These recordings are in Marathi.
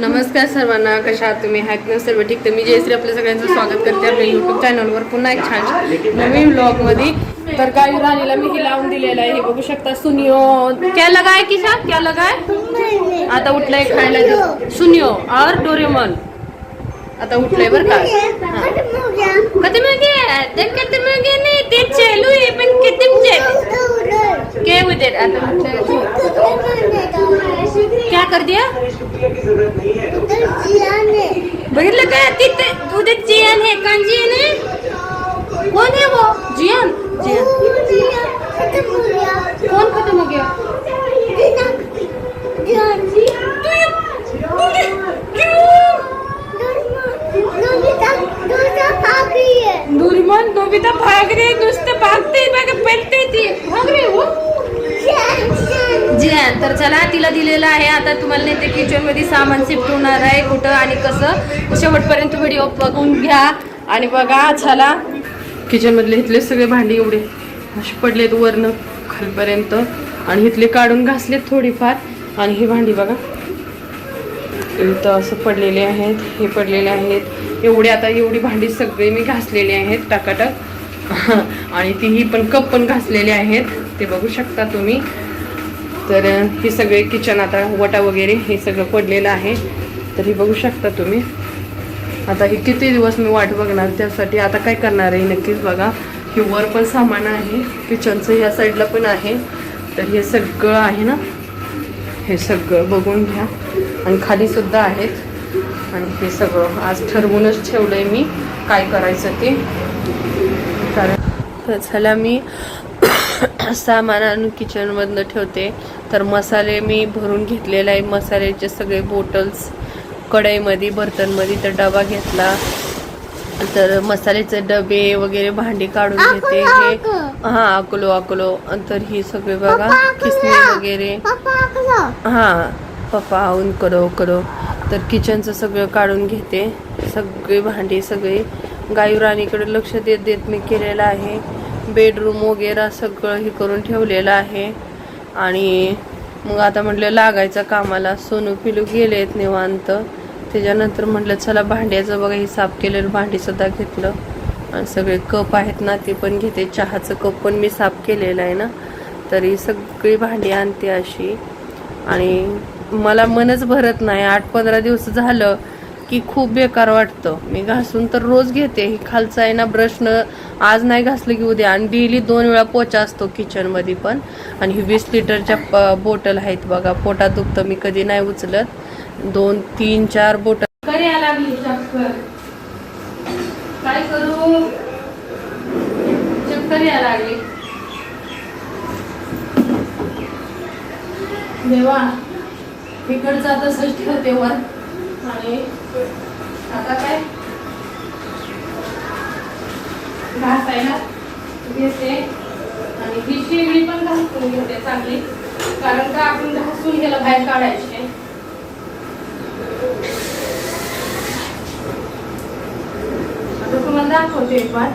नमस्कार सर्वांना कशा आहात तुम्ही? हॅक न सर्व ठीक? तर मी जयश्री आपल्या सगळ्यांचं स्वागत करते आपल्या युट्यूब चॅनलवर पुन्हा एक छान नवीन ब्लॉगमध्ये तर काय राणीला मी हे लावून दिलेलं आहे. हे बघू शकता सुनियो. क्या लगाय की साथ क्या? लगाय आता उठलाय खायला सुनियो और डोरेमॉन. आता उठलाय बरं का? किती मुगे? किती मुगे? नाही ते चेलू आहे पण किती के उदे आता उठलाय. क्या कर दिया? बघितलं का तिथे उद्या जियान आहे कान जियान आहे कोण आहे वो? जियान? जियान। कोण खतम हो गया? दुर्मन नोबिता भाग रे नुसतं भागते बघ पळते ती भाग रे हो जी तर चला तिला दिलेलं आहे. आता तुम्हाला नेते ते किचनमध्ये सामान शिफ्ट होणार आहे कुठं आणि कसं. शेवटपर्यंत व्हिडिओ बघून घ्या. आणि बघा चला. किचनमधले इथले सगळे भांडी एवढे असे पडलेत वरनं खालपर्यंत. आणि इथले काढून घासलेत थोडीफार. आणि ही भांडी बघा. इथं असं पडलेले आहेत हे पडलेले आहेत. एवढे आता एवढी भांडी सगळी मी घासलेले आहेत टाकाटक. आणि तीही पण कप पण घासलेले आहेत. ते बघू शकता तुम्ही. तर हे सगळे किचन आता वटा वगैरे हे सगळं पडलेलं आहे. तर हे बघू शकता तुम्ही. आता हे किती दिवस मी वाट बघणार त्यासाठी आता काय करणार आहे नक्कीच बघा. हे वर पण सामान आहे किचनचं या साईडला पण आहे. तर हे सगळं आहे ना? हे सगळं बघून घ्या. आणि खालीसुद्धा आहेत. आणि हे सगळं आज ठरवूनच ठेवलं आहे मी काय करायचं ते. कारण तर चला मी सामान आणून किचनमधनं ठेवते. तर मसाले मी भरून घेतलेले आहे. मसाल्याचे सगळे बॉटल्स कढईमध्ये बर्तनमध्ये तर डबा घेतला. तर मसाल्याचे डबे वगैरे भांडी काढून घेते. हे हा अकलो अकलो तर ही सगळे बघा किसणी वगैरे. हा पप्पा आऊन करो करो. तर किचनचं सगळं काढून घेते. सगळी भांडी सगळी. गायू राणीकडे लक्ष देत देत मी केलेलं आहे. बेडरूम वगैरे सगळं हे करून ठेवलेलं आहे. आणि मग आता म्हटलं लागायचं कामाला. सोनू पिलू गेलेत निवांत. त्याच्यानंतर म्हटलं चला भांड्याचं बघा हे साफ केलेलं भांडी सुद्धा घेतलं. आणि सगळे कप आहेत ना ते पण घेते. चहाचं कप पण मी साफ केलेलं आहे ना. तरी सगळी भांडी आणते अशी. आणि मला मनच भरत नाही. आठ पंधरा दिवस झालं की खूप बेकार वाटतं. मी घासून तर रोज घेते. ही खालचा आहे ना ब्रशनं आज नाही घासलं की उद्या. आणि डेली दोन वेळा पोचा असतो किचनमध्ये पण. आणि ही वीस लिटरच्या प- बॉटल आहेत बघा. पोटात दुखतं. मी कधी नाही उचलत. दोन तीन चार बोटल. काय करू? चक्कर लागली. देवा इकडचा तसंच ठेवते वर. आणि आता काय? घास आहे ना घेते. आणि ही शेगडी पण घासून घेते चांगली. कारण का आपण घासून गेला बाहेर काढायचे आता तुम्हाला दाखवते एक बार.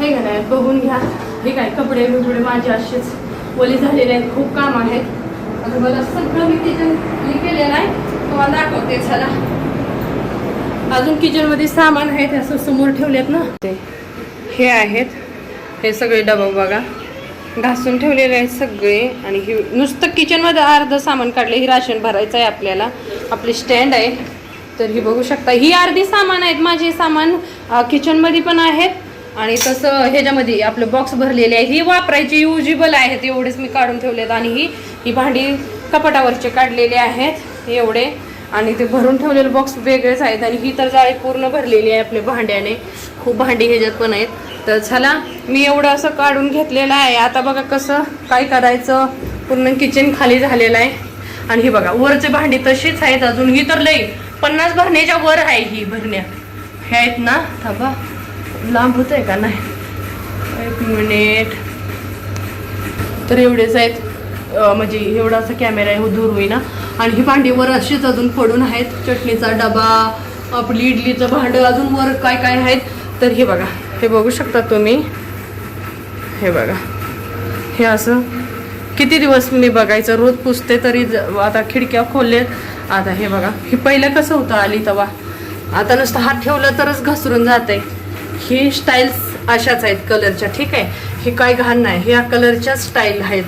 हे का नाही बघून घ्या. हे काय कपडे बिपडे माझे असेच. ओले झालेले आहेत खूप काम आहेत. आता मला सगळं मी किचन केलेलं आहे. तुम्हाला दाखवते चला. अजून किचनमध्ये सामान आहे ते असं समोर ठेवलेत ना. ते हे आहेत. हे सगळे डबा बघा. घासून ठेवलेले आहेत सगळे. आणि हे नुसतं किचनमध्ये अर्धं सामान काढले ही राशन भरायचं आहे आपल्याला. आपली स्टँड आहे. तर ही बघू शकता. ही अर्धी सामान आहेत. माझे सामान किचनमध्ये पण आहेत. आणि तसं ह्याच्यामध्ये आपलं बॉक्स भरलेले आहे. ही वापरायची युजेबल आहेत. एवढेच मी काढून ठेवलेत. आणि ही ही भांडी कपाटावरचे काढलेले आहेत. एवढे. आणि ते भरून ठेवलेले बॉक्स वेगळेच आहेत आणि ही तर जाळी पूर्ण भरलेली आहे आपल्या भांड्याने. खूप भांडी ह्याच्यात पण आहेत. तर चला मी एवढं असं काढून घेतलेलं आहे. आता बघा कसं काय करायचं. पूर्ण किचन खाली झालेलं आहे. आणि हे बघा वरचे भांडी तशीच आहेत अजून. ही तर लई पन्नास भरण्याच्या वर आहे ही भरण्या. हे आहेत ना थांबा. लांब होत आहे का? नाही. एक मिनिट तर एवढेच आहेत. म्हणजे एवढा असा कॅमेरा आहे हो, दूर होईना. आणि ही भांडीवर अशीच अजून पडून आहेत. चटणीचा डबा आपली इडलीचं भांडं अजून वर काय काय आहेत. तर हे बघा हे बघू शकता तुम्ही. हे बघा हे असं किती दिवस मी बघायचं रोज पुसते तरी ज- आता खिडक्या खोललेत. आता हे बघा हे पहिलं कसं होतं आली तवा. आता नुसतं हात ठेवलं तरच घसरून जाते. ही स्टाईल्स अशाच आहेत कलरच्या ठीक आहे? हे काय घाण नाही ह्या कलरच्या स्टाईल आहेत.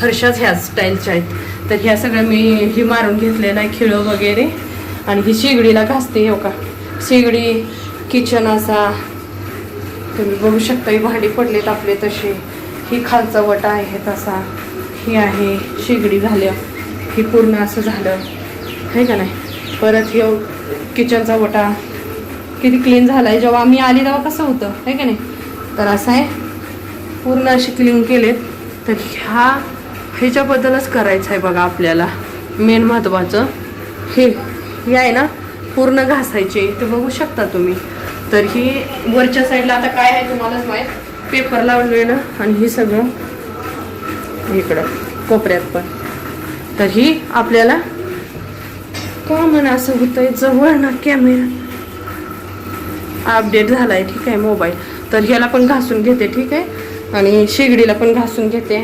हर्षाच ह्या स्टाईलच्या आहेत. तर ह्या सगळ्या मी ही मारून घेतलेलं आहे खिळं वगैरे. आणि ही शेगडीला घासते हो का शेगडी किचन असा. तुम्ही बघू शकता ही भांडी पडलेत आपले तसे. ही खालचा वटा आहे तसा. ही आहे शेगडी झाल्या ही पूर्ण असं झालं. आहे का नाही? परत हे किचनचा वटा किती क्लीन झाला आहे जेव्हा आम्ही आली तेव्हा कसं होतं? आहे का नाही? तर असं आहे. पूर्ण असे क्लीन केलेत. तर ह्या ह्याच्याबद्दलच करायचं आहे बघा आपल्याला. मेन महत्त्वाचं हे हे आहे ना पूर्ण घासायचे. ते बघू शकता तुम्ही. तर ही वरच्या साईडला आता काय आहे तुम्हालाच माहीत? पेपर लावलेलं आणि हे सगळं इकडं कोपऱ्यात पण. तर ही आपल्याला का म्हणा असं होतंय जवळ ना कॅमेरा अपडेट झाला आहे ठीक आहे मोबाईल तर ह्याला पण घासून घेते ठीक आहे. आणि शेगडीला पण घासून घेते.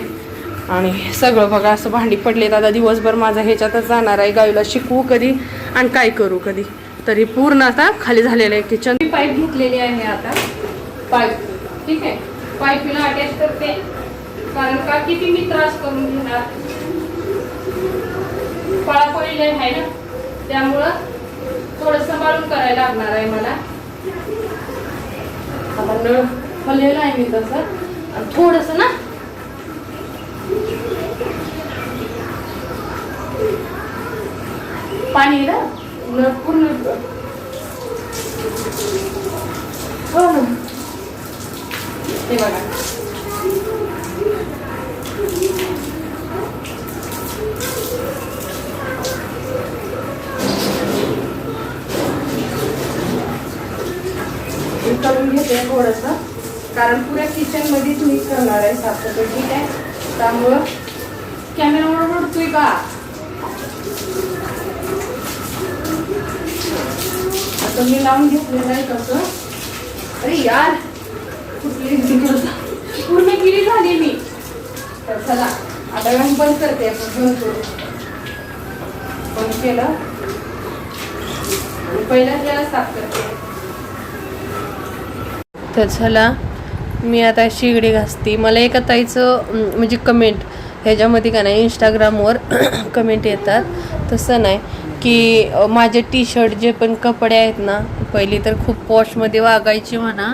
आणि सगळं बघा असं भांडी पडलेत. आता दिवसभर माझा ह्याच्यातच जाणार आहे. गाईला शिकवू कधी आणि काय करू कधी. तरी पूर्ण आता खाली झालेलं आहे किचन पाईप घेतलेली आहे आता. पाईप ठीक आहे? पाईपला अटॅच करते. कारण का किती मी त्रास करून घेणार? पळा लय आहे ना? त्यामुळं थोडं सांभाळून करायला लागणार आहे मला. आता नळ खोललेला आहे मी तसं. थोडंसं ना पाणी ना पूर्ण. हो ना. हे बघा. करून घेते थोडंसं. कारण पुऱ्या किचन मध्येच मी करणार आहे साफसफाई ठीक आहे? त्यामुळं कॅमेरा ओढतोय का? आता मी लावून घेतलेलं आहे कसं अरे यार पूर्ण गिरी झाली मी. तर चला आता रंग बंद करते आपण बंद करू. बंद केलं. पहिल्या त्याला साफ करते. तर चला मी आता शिगडी घासते. मला एका ताईचं म्हणजे कमेंट ह्याच्यामध्ये का नाही इंस्टाग्रामवर कमेंट येतात. तसं नाही. की माझे टी शर्ट जे पण कपडे आहेत ना पहिली तर खूप पॉशमध्ये वागायची म्हणा.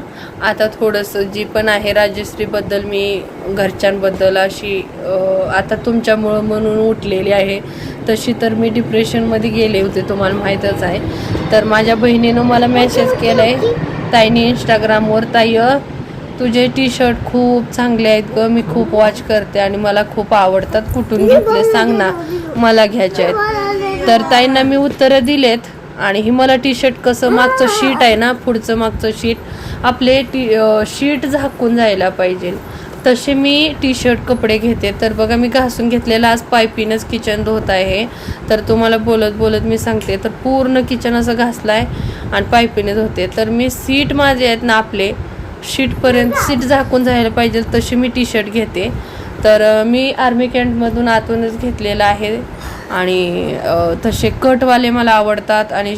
आता थोडंसं जी पण आहे राजश्रीबद्दल मी घरच्यांबद्दल अशी आता तुमच्यामुळं म्हणून उठलेली आहे. तशी तर मी डिप्रेशनमध्ये गेले होते तुम्हाला माहीतच आहे. तर माझ्या बहिणीनं मला मेसेज केला आहे ताईने इंस्टाग्रामवर ताई तुझे टी शर्ट खूप चांगले आहेत ग मी खूप वॉच करते आणि मला खूप आवडतात. कुठून घेतले? सांग ना. मला घ्यायचे आहेत. तर ताईंना मी उत्तरं दिलेत. आणि ही मला टी शर्ट कसं मागचं शीट आहे ना पुढचं मागचं शीट आपले टी शीट झाकून जायला पाहिजे. तसे मी टी शर्ट कपडे घेते. तर बघा मी घासून घेतलेलं आज पायपीनच किचन धुत आहे. तर तुम्हाला बोलत बोलत मी सांगते. तर पूर्ण किचन असं घासलं आहे आणि पायपीने धुते. तर मी सीट माझे आहेत ना आपले शीटपर्यंत सीट झाकून जायला पाहिजे. तशी मी टी शर्ट घेते. तर मी आर्मी कॅन्टमधून आतूनच घेतलेलं आहे. आणि तसे कटवाले मला आवडतात आणि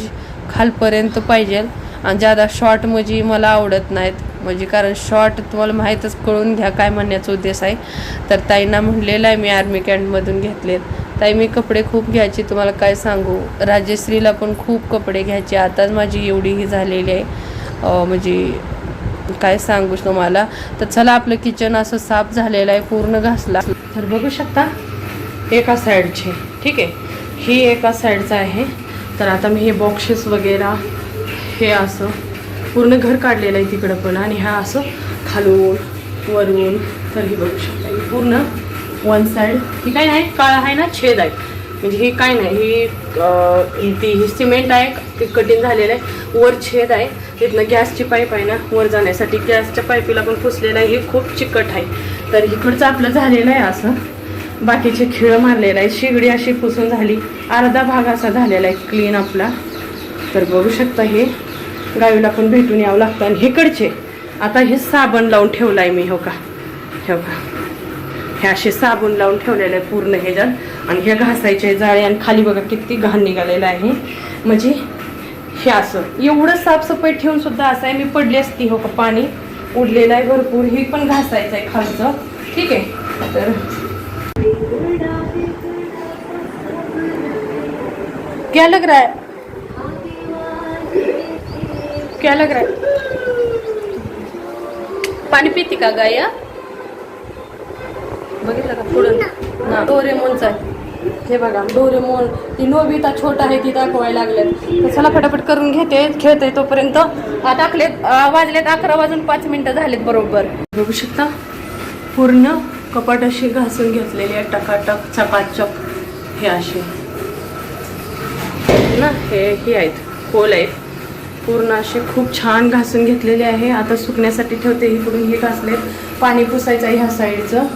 खालपर्यंत पाहिजे. आणि ज्यादा शॉर्ट म्हणजे मला आवडत नाहीत. म्हणजे कारण शॉर्ट तुम्हाला माहीतच कळून घ्या काय म्हणण्याचा उद्देश आहे. तर ताईंना म्हणलेलं आहे मी आर्मी कॅन्टमधून घेतलेत. ताई मी कपडे खूप घ्यायचे तुम्हाला काय सांगू? राजश्रीला पण खूप कपडे घ्यायचे. आताच माझी एवढी ही झालेली आहे. म्हणजे काय सांगू तुम्हाला? तर चला आपलं किचन असं साफ झालेलं आहे पूर्ण घासला. तर बघू शकता एका साईडचे ठीक आहे. ही एका साईडचं आहे. तर आता मी हे बॉक्सेस वगैरे हे असं पूर्ण घर काढलेलं आहे तिकडं पण आणि हा असं खालून वरून तर ही बघू शकता. पूर्ण वन साईड ही काय नाही काळा आहे ना छेद आहे. म्हणजे हे काय नाही ही ती ही सिमेंट आहे ते कठीण झालेलं आहे. वर छेद आहे. तिथनं गॅसची पाईप आहे ना वर जाण्यासाठी गॅसच्या पाईपीला पण पुसलेलं आहे. हे खूप चिकट आहे. तर इकडचं आपलं झालेलं आहे असं. बाकीचे खिळं मारलेलं आहे शेगडी अशी पुसून झाली. अर्धा भाग असा झालेला आहे क्लीन आपला. तर बघू शकता हे. गायूला पण भेटून यावं लागतं. आणि हिकडचे आता हे साबण लावून ठेवलं आहे मी हो का? हो का हे असे साबण लावून ठेवलेलं आहे पूर्ण ह्याच्यात आणि हे घासायचे जाळे. आणि खाली बघा किती घाण निघालेलं आहे. म्हणजे हे असं. एवढं साफसफाई ठेवून सुद्धा असं आहे. मी पडली असती हो का? पाणी उडलेलं आहे भरपूर. हे पण घासायचं आहे खालचं. ठीक आहे. तर क्या लग रहा है? क्या लग रहा है? पाणी पिते का गाय बघितलं का? पुढं ना डोरेमोनचा आहे. हे बघा डोरेमोन. ती नोबिता छोटा आहे ती दाखवायला लागल्यात तर चला फटाफट करून घेते खेळते तोपर्यंत. टाकलेत वाजलेत अकरा वाजून पाच मिनिटं झालेत बरोबर. बघू शकता? पूर्ण कपाट अशी घासून घेतलेली आहे टकाटक चकाचक हे असे ना हे ही आहेत खोल आहेत. पूर्ण असे खूप छान घासून घेतलेले आहे. आता सुकण्यासाठी ठेवते ही पुढून हे घासलेत. पाणी पुसायचं आहे ह्या साईडचं.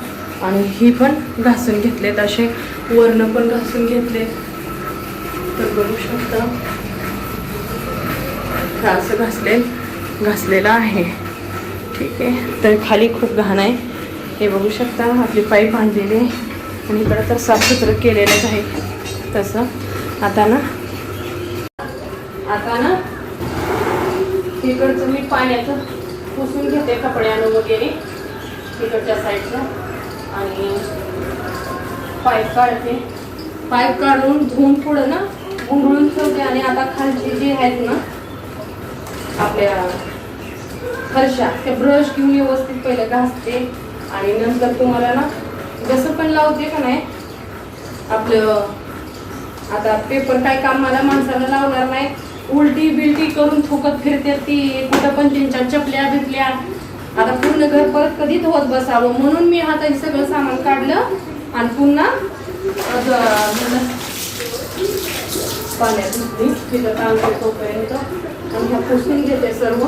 आणि ही पण घासून घेतलेत असे. वर्ण पण घासून घेतले तर बघू शकता. असं घासले घासलेलं आहे. ठीक आहे. तर खाली खूप घाण आहे. हे बघू शकता आपली पाईप आणलेली आहे. आणि इकडं तर साफसुथरं केलेलंच आहे. तसं. आता ना आता ना तिकडचं मी पाण्याचं पुसून घेते कपड्यानं वगैरे तिकडच्या साईडचं. आणि पाईप काढते. पाईप काढून धुवून पुढं ना उघडून ठेवते. आणि आता खालची जी आहेत ना आपल्या फरशा ते ब्रश घेऊन व्यवस्थित पहिलं घासते. आणि नंतर तुम्हाला ना जसं पण लावते का नाही आपलं आता पेपर काय काम मला माणसाला लावणार नाही. उलटी बिलटी करून थुकत फिरते ती कुठं पण त्यांच्या चपल्या बिपल्या. आता पूर्ण घर परत कधी धुवत बसावं. म्हणून मी आता हे सगळं सामान काढलं आणि पुन्हा पाण्यात धुतली तिथं टाळते तोपर्यंत. आणि ह्या पुसून घेते सर्व.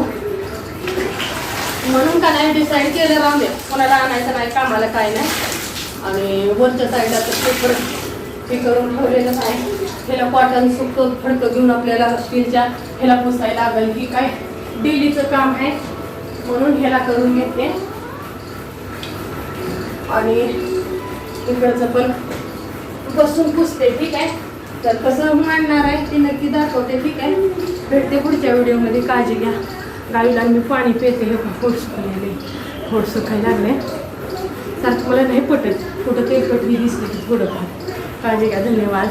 म्हणून का नाही डिसाईड केलं राहून कोणाला आणायचं नाही कामाला काय नाही. आणि वरच्या साईडला तर पेपर हे करून ठेवलेलं आहे. ह्याला कॉटन सुकं फडकं घेऊन आपल्याला स्टीलच्या ह्याला पुसायला लागेल. की काय डेलीचं काम आहे. म्हणून ह्याला करून घेते. आणि इकडचं पण बसून पुसते ठीक आहे. तर कसं मांडणार आहे ते नक्की दाखवते ठीक आहे. भेटते पुढच्या व्हिडिओमध्ये काळजी घ्या. गाईला मी पाणी पिते हे फोड सुकलेले. फोड सुकायला लागले. तर मला नाही पटत. कुठं ते पटली दिसली की थोडंफार. काळजी घ्या धन्यवाद.